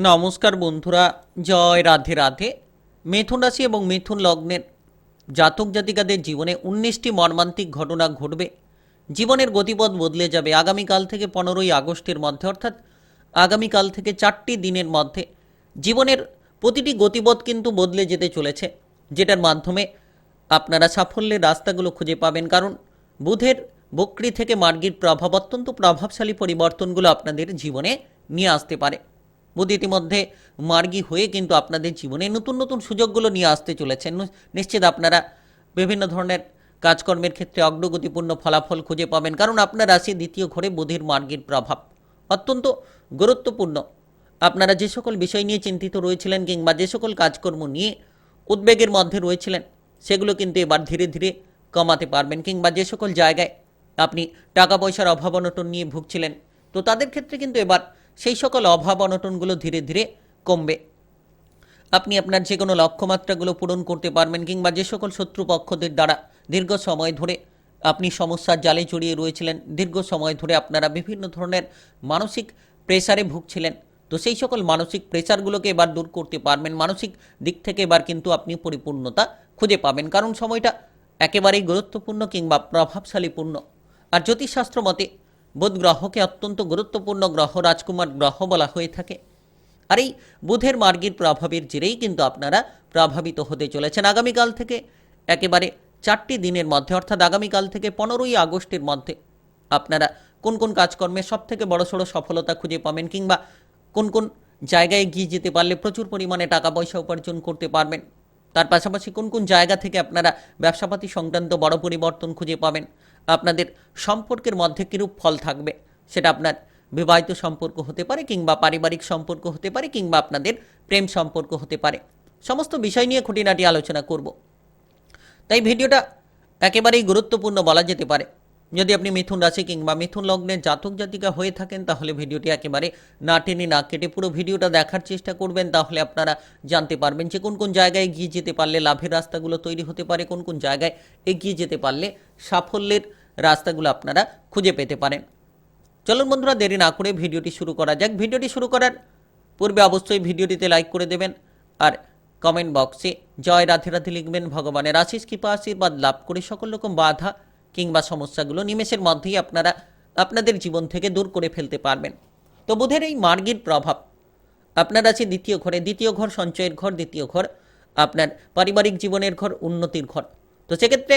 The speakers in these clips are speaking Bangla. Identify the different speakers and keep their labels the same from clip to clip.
Speaker 1: নমস্কার বন্ধুরা, জয় রাধে রাধে। মিথুন রাশি এবং মিথুন লগ্নের জাতক জাতিকাদের জীবনে উনিশটি মর্মান্তিক ঘটনা ঘটবে। জীবনের গতিপথ বদলে যাবে আগামীকাল থেকে পনেরোই আগস্টের মধ্যে, অর্থাৎ আগামীকাল থেকে চারটি দিনের মধ্যে। জীবনের প্রতিটি গতিপথ কিন্তু বদলে যেতে চলেছে, যেটার মাধ্যমে আপনারা সাফল্যের রাস্তাগুলো খুঁজে পাবেন। কারণ বুধের বক্রি থেকে মার্গীর প্রভাব অত্যন্ত প্রভাবশালী পরিবর্তনগুলো আপনাদের জীবনে নিয়ে আসতে পারে। বুধ ইতিমধ্যে মার্গী হয়ে কিন্তু আপনাদের জীবনে নতুন নতুন সুযোগগুলো নিয়ে আসতে চলেছেন। নিশ্চিত আপনারা বিভিন্ন ধরনের কাজকর্মের ক্ষেত্রে অগ্রগতিপূর্ণ ফলাফল খুঁজে পাবেন, কারণ আপনার রাশি দ্বিতীয় ঘরে বুধের মার্গীর প্রভাব অত্যন্ত গুরুত্বপূর্ণ। আপনারা যে সকল বিষয় নিয়ে চিন্তিত রয়েছিলেন কিংবা যে সকল কাজকর্ম নিয়ে উদ্বেগের মধ্যে রয়েছিলেন, সেগুলো কিন্তু এবার ধীরে ধীরে কমাতে পারবেন কিংবা যে সকল জায়গায় আপনি টাকা পয়সার অভাব অনটন নিয়ে ভুগছিলেন, তো তাদের ক্ষেত্রে কিন্তু এবার সেই সকল অভাব অনটনগুলো ধীরে ধীরে কমবে। আপনি আপনার যে কোনো লক্ষ্যমাত্রাগুলো পূরণ করতে পারবেন কিংবা যে সকল শত্রুপক্ষদের দ্বারা দীর্ঘ সময় ধরে আপনি সমস্যার জালে জড়িয়ে রয়েছিলেন, দীর্ঘ সময় ধরে আপনারা বিভিন্ন ধরনের মানসিক প্রেসারে ভুগছিলেন। তো সেই সকল মানসিক প্রেসারগুলোকে এবার দূর করতে পারবেন। মানসিক দিক থেকে এবার কিন্তু আপনি পরিপূর্ণতা খুঁজে পাবেন। কারণ সময়টা একেবারেই গুরুত্বপূর্ণ কিংবা প্রভাবশালীপূর্ণ। আর জ্যোতিষশাস্ত্র মতে বুধ গ্রহকে অত্যন্ত গুরুত্বপূর্ণ গ্রহ রাজকুমার গ্রহ বলা হয়ে থাকে। আর এই বুধের মার্গের প্রভাবের জেরেই কিন্তু আপনারা প্রভাবিত হতে চলেছেন আগামীকাল থেকে। একেবারে চারটি দিনের মধ্যে, অর্থাৎ আগামীকাল থেকে পনেরোই আগস্টের মধ্যে আপনারা কোন কোন কাজকর্মে সব থেকে বড়সড় সফলতা খুঁজে পাবেন কিংবা কোন কোন জায়গায় গিয়ে যেতে পারলে প্রচুর পরিমাণে টাকা পয়সা উপার্জন করতে পারবেন। তার পাশাপাশি কোন কোন জায়গা থেকে আপনারা ব্যবসাপাতি সংক্রান্ত বড় পরিবর্তন খুঁজে পাবেন। আপনাদের সম্পর্কের মধ্যে কিরূপ ফল থাকবে? সেটা আপনার বিবাহিত সম্পর্ক হতে পারে কিংবা পারিবারিক সম্পর্ক হতে পারে কিংবা আপনাদের প্রেম সম্পর্ক হতে পারে। সমস্ত বিষয় নিয়ে খুঁটিনাটি আলোচনা করব। তাই ভিডিওটা একেবারেই গুরুত্বপূর্ণ বলা যেতে পারে। যদি আপনি মিথুন রাশি কিংবা মিথুন লগ্নের জাতক জাতিকা হয়ে থাকেন, তাহলে ভিডিওটি একেবারে না টেনে না কেটে পুরো ভিডিওটা দেখার চেষ্টা করবেন। তাহলে আপনারা জানতে পারবেন যে কোন কোন জায়গায় এগিয়ে যেতে পারলে লাভের রাস্তাগুলো তৈরি হতে পারে, কোন কোন জায়গায় এগিয়ে যেতে পারলে সাফল্যের রাস্তাগুলো আপনারা খুঁজে পেতে পারেন। চলুন বন্ধুরা, দেরি না করে ভিডিওটি শুরু করা যাক। ভিডিওটি শুরু করার পূর্বে অবশ্যই ভিডিওটিতে লাইক করে দেবেন আর কমেন্ট বক্সে জয় রাধে রাধে লিখবেন, ভগবানের আশিস কৃপা, আশীর্বাদ লাভ করে সকল রকম বাধা কিংবা সমস্যাগুলো নিমেষের মধ্যেই আপনারা আপনাদের জীবন থেকে দূর করে ফেলতে পারবেন। তো বুধের এই মার্গীর প্রভাব, আপনার আছে দ্বিতীয় ঘরে, দ্বিতীয় ঘর সঞ্চয়ের ঘর, দ্বিতীয় ঘর আপনার পারিবারিক জীবনের ঘর, উন্নতির ঘর। তো সেক্ষেত্রে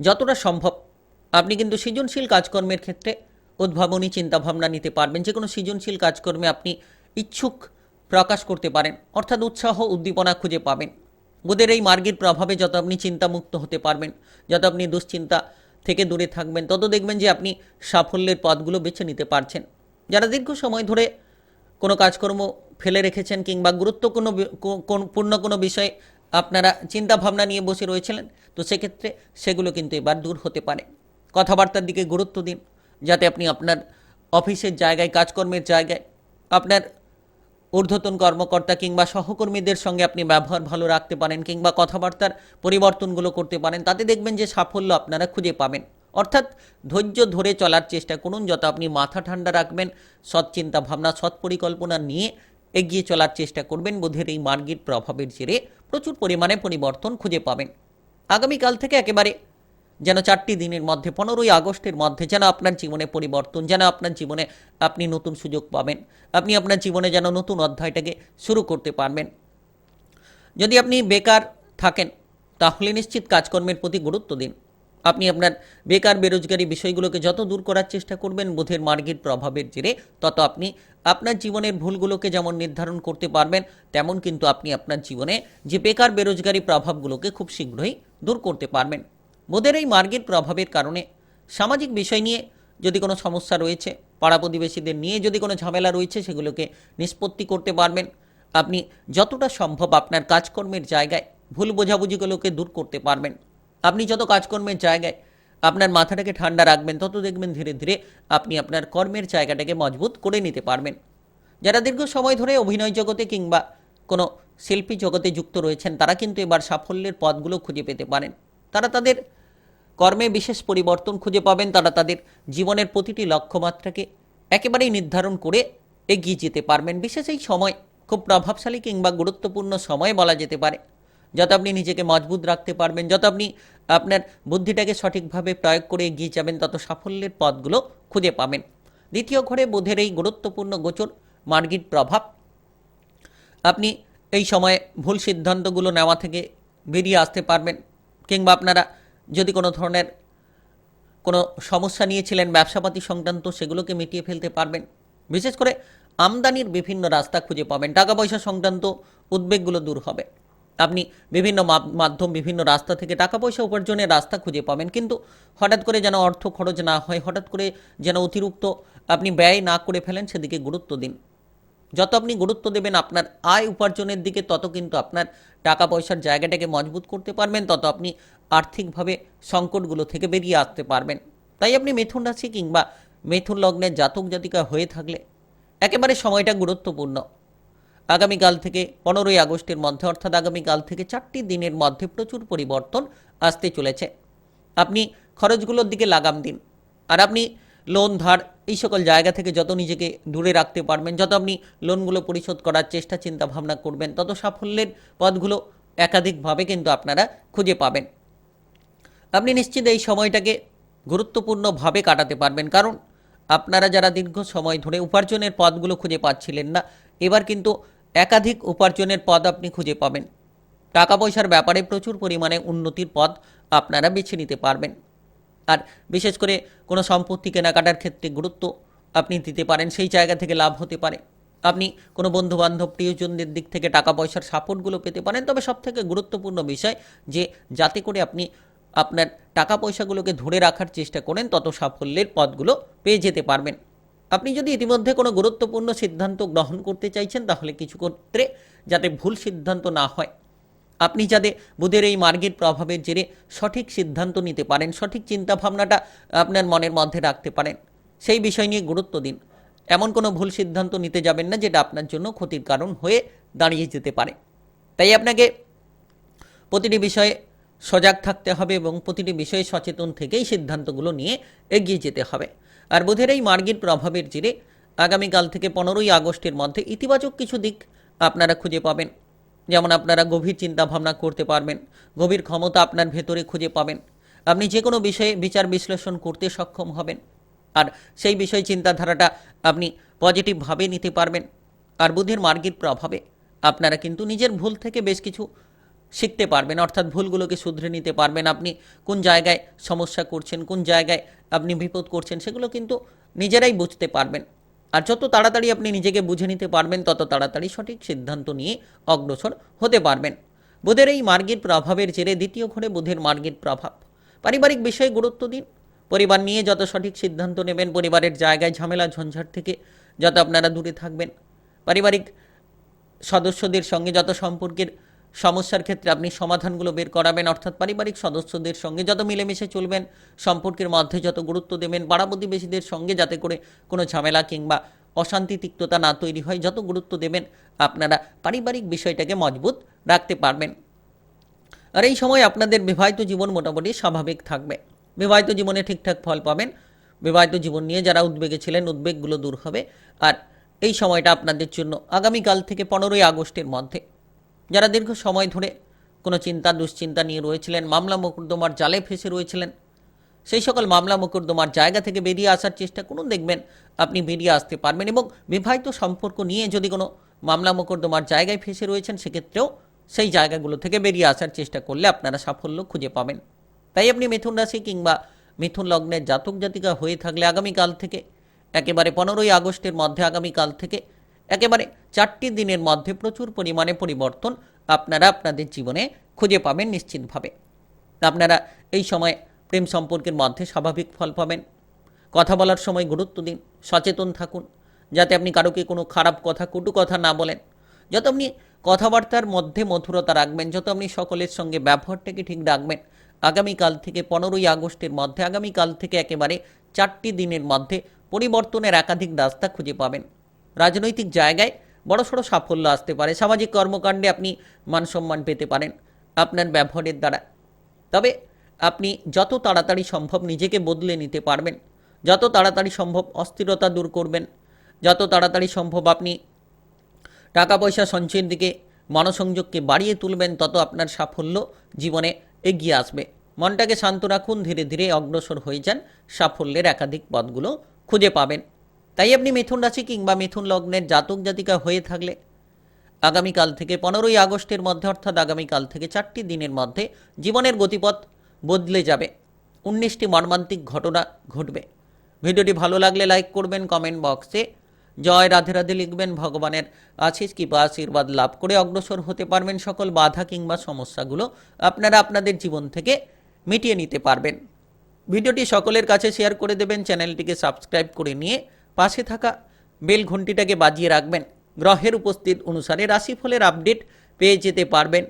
Speaker 1: যতটা সম্ভব। আপনি কিন্তু সৃজনশীল কাজকর্মের ক্ষেত্রে উদ্ভাবনী চিন্তাভাবনা নিতে পারবেন। যে কোনো সৃজনশীল কাজকর্মে আপনি ইচ্ছুক প্রকাশ করতে পারেন, অর্থাৎ উৎসাহ, উদ্দীপনা খুঁজে পাবেন। বুধের এই মার্গের প্রভাবে যত আপনি চিন্তামুক্ত হতে পারবেন, যত আপনি দুশ্চিন্তা থেকে দূরে থাকবেন, তত দেখবেন যে আপনি সাফল্যের পথগুলো বেছে নিতে পারছেন। যারা দীর্ঘ সময় ধরে কোনো কাজকর্ম ফেলে রেখেছেন কিংবা গুরুত্ব কোনো বি- কো- কোন পূর্ণ কোনো বিষয়ে আপনারা চিন্তা ভাবনা নিয়ে বসে রয়েছিলেন, তো সেক্ষেত্রে সেগুলো কিন্তু এবার দূর হতে পারে। কথাবার্তার দিকে গুরুত্ব দিন, যাতে আপনি আপনার অফিসের জায়গায়, কাজকর্মের জায়গায়, আপনার ঊর্ধ্বতন কর্মকর্তা কিংবা সহকর্মীদের সঙ্গে আপনি ব্যবহার ভালো রাখতে পারেন কিংবা কথাবার্তার পরিবর্তনগুলো করতে পারেন, তাতে দেখবেন যে সাফল্য আপনারা খুঁজে পাবেন। অর্থাৎ ধৈর্য ধরে চলার চেষ্টা করুন, যত আপনি মাথা ঠান্ডা রাখবেন, সৎ চিন্তা ভাবনা সৎ পরিকল্পনা নিয়ে এগিয়ে চলার চেষ্টা করবেন। বোধের এই মার্গের প্রভাবের জেরে প্রচুর পরিমাণে পরিবর্তন খুঁজে পাবেন। আগামীকাল থেকে একেবারে যেন চারটি দিনের মধ্যে, পনেরোই আগস্টের মধ্যে যেন আপনার জীবনে পরিবর্তন, যেন আপনার জীবনে আপনি নতুন সুযোগ পাবেন, আপনি আপনার জীবনে যেন নতুন অধ্যায়টাকে শুরু করতে পারবেন। যদি আপনি বেকার থাকেন, তাহলে নিশ্চিত কাজকর্মের প্রতি গুরুত্ব দিন। আপনি আপনার বেকার বেরোজগারি বিষয়গুলোকে যত দূর করার চেষ্টা করবেন, বুধের মার্গের প্রভাবের জেরে তত আপনি আপনার জীবনের ভুলগুলোকে যেমন নির্ধারণ করতে পারবেন, তেমন কিন্তু আপনি আপনার জীবনে যে বেকার বেরোজগারি প্রভাবগুলোকে খুব শীঘ্রই দূর করতে পারবেন। বুধের এই মার্গের প্রভাবের কারণে সামাজিক বিষয় নিয়ে যদি কোনো সমস্যা রয়েছে, পাড়া প্রতিবেশীদের নিয়ে যদি কোনো ঝামেলা রয়েছে, সেগুলোকে নিষ্পত্তি করতে পারবেন। আপনি যতটা সম্ভব আপনার কাজকর্মের জায়গায় ভুল বোঝাবুঝিগুলোকে দূর করতে পারবেন। আপনি যত কাজকর্মের জায়গায় আপনার মাথাটাকে ঠান্ডা রাখবেন, তত দেখবেন ধীরে ধীরে আপনি আপনার কর্মের জায়গাটাকে মজবুত করে নিতে পারবেন। যারা দীর্ঘ সময় ধরে অভিনয় জগতে কিংবা কোনো শিল্পী জগতে যুক্ত রয়েছেন, তারা কিন্তু এবার সাফল্যের পথগুলো খুঁজে পেতে পারেন। তারা তাদের কর্মে বিশেষ পরিবর্তন খুঁজে পাবেন, তারা তাদের জীবনের প্রতিটি লক্ষ্যমাত্রাকে একেবারেই নির্ধারণ করে এগিয়ে যেতে পারবেন। বিশেষ এই সময় খুব প্রভাবশালী কিংবা গুরুত্বপূর্ণ সময় বলা যেতে পারে। যত আপনি নিজেকে মজবুত রাখতে পারবেন, যত আপনি আপনার বুদ্ধিটাকে সঠিকভাবে প্রয়োগ করে এগিয়ে যাবেন, তত সাফল্যের পথগুলো খুঁজে পাবেন। দ্বিতীয় ঘরে বুধের এই গুরুত্বপূর্ণ গোচর মার্গির প্রভাব। আপনি এই সময়ে ভুল সিদ্ধান্তগুলো নেওয়া থেকে বেরিয়ে আসতে পারবেন, কিংবা আপনারা যদি কোনো ধরনের কোনো সমস্যা নিয়েছিলেন, ব্যবসাপাতি সংক্রান্ত, সেগুলোকে মিটিয়ে ফেলতে পারবেন। বিশেষ করে আমদানির বিভিন্ন রাস্তা খুঁজে পাবেন, টাকা পয়সা সংক্রান্ত উদ্বেগগুলো দূর হবে। আপনি বিভিন্ন মাধ্যম, বিভিন্ন রাস্তা থেকে টাকা পয়সা উপার্জনের রাস্তা খুঁজে পাবেন। কিন্তু হঠাৎ করে যেন অর্থ খরচ না হয়, হঠাৎ করে যেন অতিরিক্ত আপনি ব্যয় না করে ফেলেন, সেদিকে গুরুত্ব দিন। যত আপনি গুরুত্ব দেবেন, আপনার আয় উপার্জনের দিকে তত কিন্তু আপনার টাকা পয়সার জায়গাটাকে মজবুত করতে পারবেন, তত আপনি আর্থিকভাবে সংকটগুলো থেকে বেরিয়ে আসতে পারবেন। তাই আপনি মিথুন রাশি কিংবা মিথুন লগ্নের জাতক জাতিকা হয়ে থাকলে একেবারে সময়টা গুরুত্বপূর্ণ। আগামীকাল থেকে পনেরোই আগস্টের মধ্যে, অর্থাৎ আগামীকাল থেকে চারটি দিনের মধ্যে প্রচুর পরিবর্তন আসতে চলেছে। আপনি খরচগুলোর দিকে লাগাম দিন। আর আপনি লোন, ধার এই সকল জায়গা থেকে যত নিজেকে দূরে রাখতে পারবেন, যত আপনি লোনগুলো পরিশোধ করার চেষ্টা চিন্তা ভাবনা করবেন, তত সাফল্যের পথগুলো একাধিকভাবে কিন্তু আপনারা খুঁজে পাবেন। আপনি নিশ্চিত এই সময়টাকে গুরুত্বপূর্ণভাবে কাটাতে পারবেন। কারণ আপনারা যারা দীর্ঘ সময় ধরে উপার্জনের পথগুলো খুঁজে পাচ্ছিলেন না, এবার কিন্তু একাধিক উপার্জনের পদ আপনি খুঁজে পাবেন। টাকা পয়সার ব্যাপারে প্রচুর পরিমাণে উন্নতির পথ আপনারা বেছে নিতে পারবেন। আর বিশেষ করে কোনো সম্পত্তি কেনাকাটার ক্ষেত্রে গুরুত্ব আপনি দিতে পারেন, সেই জায়গা থেকে লাভ হতে পারে। আপনি কোনো বন্ধুবান্ধব, প্রিয়জনদের দিক থেকে টাকা পয়সার সাপোর্টগুলো পেতে পারেন, তবে সবথেকে গুরুত্বপূর্ণ বিষয় যে যাতে করে আপনি আপনার টাকা পয়সাগুলোকে ধরে রাখার চেষ্টা করেন, তত সাফল্যের পথগুলো পেয়ে যেতে পারবেন। আপনি যদি ইতিমধ্যে কোনো গুরুত্বপূর্ণ সিদ্ধান্ত গ্রহণ করতে চাইছেন, তাহলে কিছু ক্ষেত্রে যাতে ভুল সিদ্ধান্ত না হয়, আপনি যাতে বুধের এই মার্গের প্রভাবের জেরে সঠিক সিদ্ধান্ত নিতে পারেন, সঠিক চিন্তাভাবনাটা আপনার মনের মধ্যে রাখতে পারেন, সেই বিষয় নিয়ে গুরুত্ব দিন। এমন কোনো ভুল সিদ্ধান্ত নিতে যাবেন না, যেটা আপনার জন্য ক্ষতির কারণ হয়ে দাঁড়িয়ে যেতে পারে। তাই আপনাকে প্রতিটি বিষয়ে সজাগ থাকতে হবে এবং প্রতিটি বিষয়ে সচেতন থেকেই সিদ্ধান্তগুলো নিয়ে এগিয়ে যেতে হবে। আর বুধের এই মার্গের প্রভাবের জেরে আগামীকাল থেকে পনেরোই আগস্টের মধ্যে ইতিবাচক কিছু দিক আপনারা খুঁজে পাবেন। যেমন আপনারা গভীর চিন্তা ভাবনা করতে পারবেন, গভীর ক্ষমতা আপনার ভেতরে খুঁজে পাবেন। আপনি যে কোনো বিষয়ে বিচার বিশ্লেষণ করতে সক্ষম হবেন। আর সেই বিষয় চিন্তাধারাটা আপনি পজিটিভভাবে নিতে পারবেন। আর বুধের মার্গের প্রভাবে আপনারা কিন্তু নিজের ভুল থেকে বেশ কিছু শিখতে পারবেন, অর্থাৎ ভুলগুলোকে শুধরে নিতে পারবেন। আপনি কোন জায়গায় সমস্যা করছেন, কোন জায়গায় আপনি বিপদ করছেন, সেগুলো কিন্তু নিজেরাই বুঝতে পারবেন। আর যত তাড়াতাড়ি আপনি নিজেকে বুঝে নিতে পারবেন, তত তাড়াতাড়ি সঠিক সিদ্ধান্ত নিয়ে অগ্রসর হতে পারবেন। বুধের এই মার্গের প্রভাবের জেরে দ্বিতীয় ঘরে বুধের মার্গের প্রভাব। পারিবারিক বিষয়ে গুরুত্ব দিন। পরিবার নিয়ে যত সঠিক সিদ্ধান্ত নেবেন, পরিবারের জায়গায় ঝামেলা, ঝঞ্ঝাট থেকে যত আপনারা দূরে থাকবেন। পারিবারিক সদস্যদের সঙ্গে যত সম্পর্কের সমস্যার ক্ষেত্রে আপনি সমাধানগুলো বের করাবেন, অর্থাৎ পারিবারিক সদস্যদের সঙ্গে যত মিলেমিশে চলবেন, সম্পর্কের মধ্যে যত গুরুত্ব দেবেন, পাড়া প্রতিবেশীদের সঙ্গে যাতে করে কোনো ঝামেলা কিংবা অশান্তি, তিক্ততা না তৈরি হয়, যত গুরুত্ব দেবেন, আপনারা পারিবারিক বিষয়টাকে মজবুত রাখতে পারবেন। আর এই সময় আপনাদের বিবাহিত জীবন মোটামুটি স্বাভাবিক থাকবে। বিবাহিত জীবনে ঠিকঠাক ফল পাবেন। বিবাহিত জীবন নিয়ে যারা উদ্বেগে ছিলেন, উদ্বেগগুলো দূর হবে। আর এই সময়টা আপনাদের জন্য আগামীকাল থেকে পনেরোই আগস্টের মধ্যে। যারা দীর্ঘ সময় ধরে কোনো চিন্তা, দুশ্চিন্তা নিয়ে রয়েছিলেন, মামলা মোকদ্দমার জালে ফেসে রয়েছিলেন, সেই সকল মামলা মোকদ্দমার জায়গা থেকে বেরিয়ে আসার চেষ্টা করুন, দেখবেন আপনি বেরিয়ে আসতে পারবেন এবং বিবাহিত সম্পর্ক নিয়ে যদি কোনো মামলা মোকদ্দমার জায়গায় ফেসে রয়েছেন, সেক্ষেত্রেও সেই জায়গাগুলো থেকে বেরিয়ে আসার চেষ্টা করলে আপনারা সাফল্য খুঁজে পাবেন। তাই আপনি মিথুন রাশি কিংবা মিথুন লগ্নের জাতক জাতিকা হয়ে থাকলে আগামীকাল থেকে, একেবারে পনেরোই আগস্টের মধ্যে আগামীকাল থেকে একেবারে চারটি দিনের মধ্যে প্রচুর পরিমাণে পরিবর্তন আপনারা আপনাদের জীবনে খুঁজে পাবেন নিশ্চিতভাবে। আপনারা এই সময় প্রেম সম্পর্কের মধ্যে স্বাভাবিক ফল পাবেন। কথা বলার সময় গুরুত্ব দিন, সচেতন থাকুন, যাতে আপনি কারোকে কোনো খারাপ কথা, কটু কথা না বলেন। যত আপনি কথাবার্তার মধ্যে মধুরতা রাখবেন, যত আপনি সকলের সঙ্গে ব্যবহারটাকে ঠিক রাখবেন, আগামীকাল থেকে পনেরোই আগস্টের মধ্যে, আগামীকাল থেকে একেবারে চারটি দিনের মধ্যে পরিবর্তনের একাধিক রাস্তা খুঁজে পাবেন। রাজনৈতিক জায়গায় বড়সড় সাফল্য আসতে পারে, সামাজিক কর্মকাণ্ডে আপনি মান সম্মান পেতে পারেন আপনার ব্যবহারের দ্বারা। তবে আপনি যত তাড়াতাড়ি সম্ভব নিজেকে বদলে নিতে পারবেন, যত তাড়াতাড়ি সম্ভব অস্থিরতা দূর করবেন, যত তাড়াতাড়ি সম্ভব আপনি টাকা পয়সা সঞ্চয়ের দিকে মনসংযোগকে বাড়িয়ে তুলবেন, তত আপনার সাফল্য জীবনে এগিয়ে আসবে। মনটাকে শান্ত রাখুন, ধীরে ধীরে অগ্রসর হয়ে যান, সাফল্যের একাধিক পথগুলো খুঁজে পাবেন। তাই আপনি মিথুন রাশি কিংবা মিথুন লগ্নের জাতক জাতিকা হয়ে থাকলে আগামীকাল থেকে পনেরোই আগস্টের মধ্যে অর্থাৎ আগামীকাল থেকে চারটি দিনের মধ্যে জীবনের গতিপথ বদলে যাবে। উনিশটি মর্মান্তিক ঘটনা ঘটবে। ভিডিওটি ভালো লাগলে লাইক করবেন, কমেন্ট বক্সে জয় রাধে রাধে লিখবেন। ভগবানের আশিস কিংবা আশীর্বাদ লাভ করে অগ্রসর হতে পারবেন সকল বাধা কিংবা সমস্যাগুলো আপনারা আপনাদের জীবন থেকে মিটিয়ে নিতে পারবেন। ভিডিওটি সকলের কাছে শেয়ার করে দেবেন। চ্যানেলটিকে সাবস্ক্রাইব করে নিয়ে পাশে থাকা বেল ঘন্টিটাকে বাজিয়ে রাখবেন। গ্রহের উপস্থিত অনুসারে রাশিফলের আপডেট পেয়ে যেতে পারবেন।